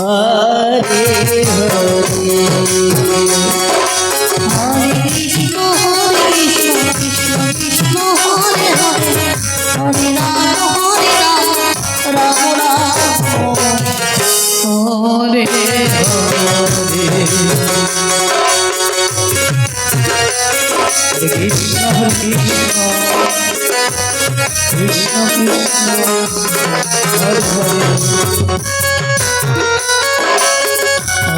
Hare Hare Krishna Krishna Krishna Krishna Hare Hare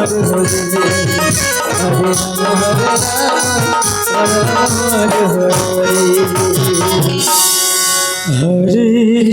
আমার হইবে হরে